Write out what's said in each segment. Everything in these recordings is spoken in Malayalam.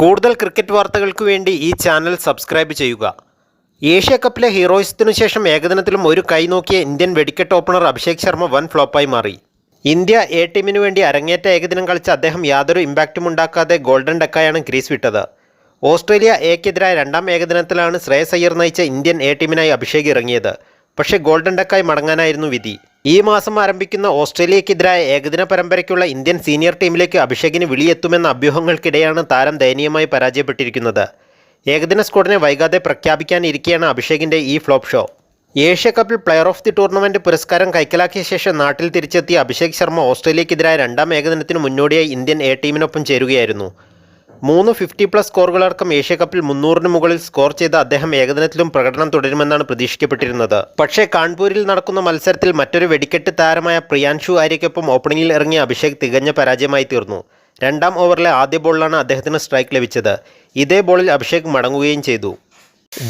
കൂടുതൽ ക്രിക്കറ്റ് വാർത്തകൾക്ക് വേണ്ടി ഈ ചാനൽ സബ്സ്ക്രൈബ് ചെയ്യുക. ഏഷ്യ കപ്പിലെ ഹീറോയിസത്തിനു ശേഷം ഏകദിനത്തിലും ഒരു കൈ നോക്കിയ ഇന്ത്യൻ വെടിക്കെട്ട് ഓപ്പണർ അഭിഷേക് ശർമ്മ വൻ ഫ്ലോപ്പായി മാറി. ഇന്ത്യ എ ടീമിനു വേണ്ടി അരങ്ങേറ്റ ഏകദിനം കളിച്ച അദ്ദേഹം യാതൊരു ഇമ്പാക്റ്റും ഉണ്ടാക്കാതെ ഗോൾഡൻ ഡക്കായാണ് ക്രീസ് വിട്ടത്. ഓസ്ട്രേലിയ എക്കെതിരായ രണ്ടാം ഏകദിനത്തിലാണ് ശ്രേയസ് അയ്യർ നയിച്ച ഇന്ത്യൻ എ ടീമിനായി അഭിഷേക് ഇറങ്ങിയത്. പക്ഷേ ഗോൾഡൻ ഡക്കായി മടങ്ങാനായിരുന്നു വിധി. ഈ മാസം ആരംഭിക്കുന്ന ഓസ്ട്രേലിയക്കെതിരായ ഏകദിന പരമ്പരയ്ക്കുള്ള ഇന്ത്യൻ സീനിയർ ടീമിലേക്ക് അഭിഷേകിന് വിളിയെത്തുമെന്ന അഭ്യൂഹങ്ങൾക്കിടെയാണ് താരം ദയനീയമായി പരാജയപ്പെട്ടിരിക്കുന്നത്. ഏകദിന സ്ക്വാഡിനെ വൈകാതെ പ്രഖ്യാപിക്കാനിരിക്കെയാണ് അഭിഷേകിന്റെ ഈ ഫ്ലോപ്പ് ഷോ. ഏഷ്യ കപ്പിൽ പ്ലെയർ ഓഫ് ദി ടൂർണമെന്റ് പുരസ്കാരം കൈക്കലാക്കിയ ശേഷം നാട്ടിൽ തിരിച്ചെത്തിയ അഭിഷേക് ശർമ്മ ഓസ്ട്രേലിയക്കെതിരായ രണ്ടാം ഏകദിനത്തിന് മുന്നോടിയായി ഇന്ത്യൻ എ ടീമിനൊപ്പം ചേരുകയായിരുന്നു. മൂന്ന് ഫിഫ്റ്റി പ്ലസ് സ്കോറുകളടക്കം ഏഷ്യ കപ്പിൽ മുന്നൂറിന് മുകളിൽ സ്കോർ ചെയ്ത അദ്ദേഹം ഏകദിനത്തിലും പ്രകടനം തുടരുമെന്നാണ് പ്രതീക്ഷിക്കപ്പെട്ടിരുന്നത്. പക്ഷേ കാൺപൂരിൽ നടക്കുന്ന മത്സരത്തിൽ മറ്റൊരു വെടിക്കെട്ട് താരമായ പ്രിയാൻഷു ആര്യയ്ക്കൊപ്പം ഓപ്പണിംഗിൽ ഇറങ്ങിയ അഭിഷേക് തികഞ്ഞ പരാജയമായി തീർന്നു. രണ്ടാം ഓവറിലെ ആദ്യ ബോളിലാണ് അദ്ദേഹത്തിന് സ്ട്രൈക്ക് ലഭിച്ചത്. ഇതേ ബോളിൽ അഭിഷേക് മടങ്ങുകയും ചെയ്തു.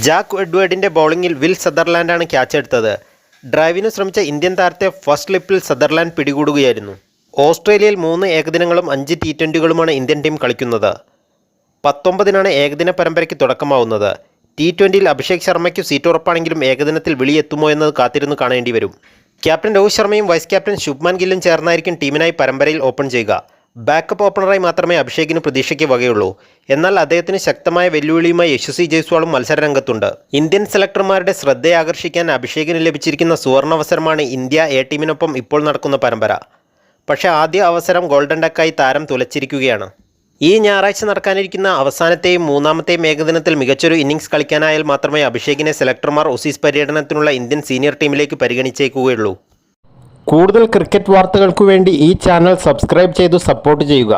ജാക്ക് എഡ്വേർഡിന്റെ ബോളിംഗിൽ വിൽ സദർലാൻഡാണ് ക്യാച്ച് എടുത്തത്. ഡ്രൈവിന് ശ്രമിച്ച ഇന്ത്യൻ താരത്തെ ഫസ്റ്റ് ലിപ്പിൽ സദർലാൻഡ് പിടികൂടുകയായിരുന്നു. ഓസ്ട്രേലിയയിൽ മൂന്ന് ഏകദിനങ്ങളും അഞ്ച് ടി ട്വന്റികളുമാണ് ഇന്ത്യൻ ടീം കളിക്കുന്നത്. പത്തൊമ്പതിനാണ് ഏകദിന പരമ്പരയ്ക്ക് തുടക്കമാവുന്നത്. ടി ട്വന്റിയിൽ അഭിഷേക് ശർമ്മയ്ക്ക് സീറ്റ് ഉറപ്പാണെങ്കിലും ഏകദിനത്തിൽ വിളിയെത്തുമോ എന്നത് കാത്തിരുന്ന് കാണേണ്ടി വരും. ക്യാപ്റ്റൻ രോഹിത് ശർമ്മയും വൈസ് ക്യാപ്റ്റൻ ശുഭ്മാൻ ഗില്ലും ചേർന്നായിരിക്കും ടീമിനായി പരമ്പരയിൽ ഓപ്പൺ ചെയ്യുക. ബാക്കപ്പ് ഓപ്പണറായി മാത്രമേ അഭിഷേകിന് പ്രതീക്ഷയ്ക്ക് വകയുള്ളൂ. എന്നാൽ അദ്ദേഹത്തിന് ശക്തമായ വെല്ലുവിളിയുമായി യശസ്വി ജയ്സ്വാളും മത്സരരംഗത്തുണ്ട്. ഇന്ത്യൻ സെലക്ടർമാരുടെ ശ്രദ്ധയെ ആകർഷിക്കാൻ അഭിഷേകിന് ലഭിച്ചിരിക്കുന്ന സുവർണാവസരമാണ് ഇന്ത്യ എ ടീമിനൊപ്പം ഇപ്പോൾ നടക്കുന്ന പരമ്പര. പക്ഷേ ആദ്യ അവസരം ഗോൾഡൻ ഡക്കായി താരം തുലച്ചിരിക്കുകയാണ്. ഈ ഞായറാഴ്ച നടക്കാനിരിക്കുന്ന അവസാനത്തെയും മൂന്നാമത്തെയും ഏകദിനത്തിൽ മികച്ചൊരു ഇന്നിംഗ്സ് കളിക്കാനായാൽ മാത്രമേ അഭിഷേകിനെ സെലക്ടർമാർ ഒസീസ് പര്യടനത്തിനുള്ള ഇന്ത്യൻ സീനിയർ ടീമിലേക്ക് പരിഗണിച്ചേക്കുകയുള്ളൂ. കൂടുതൽ ക്രിക്കറ്റ് വാർത്തകൾക്കു വേണ്ടി ഈ ചാനൽ സബ്സ്ക്രൈബ് ചെയ്തു സപ്പോർട്ട് ചെയ്യുക.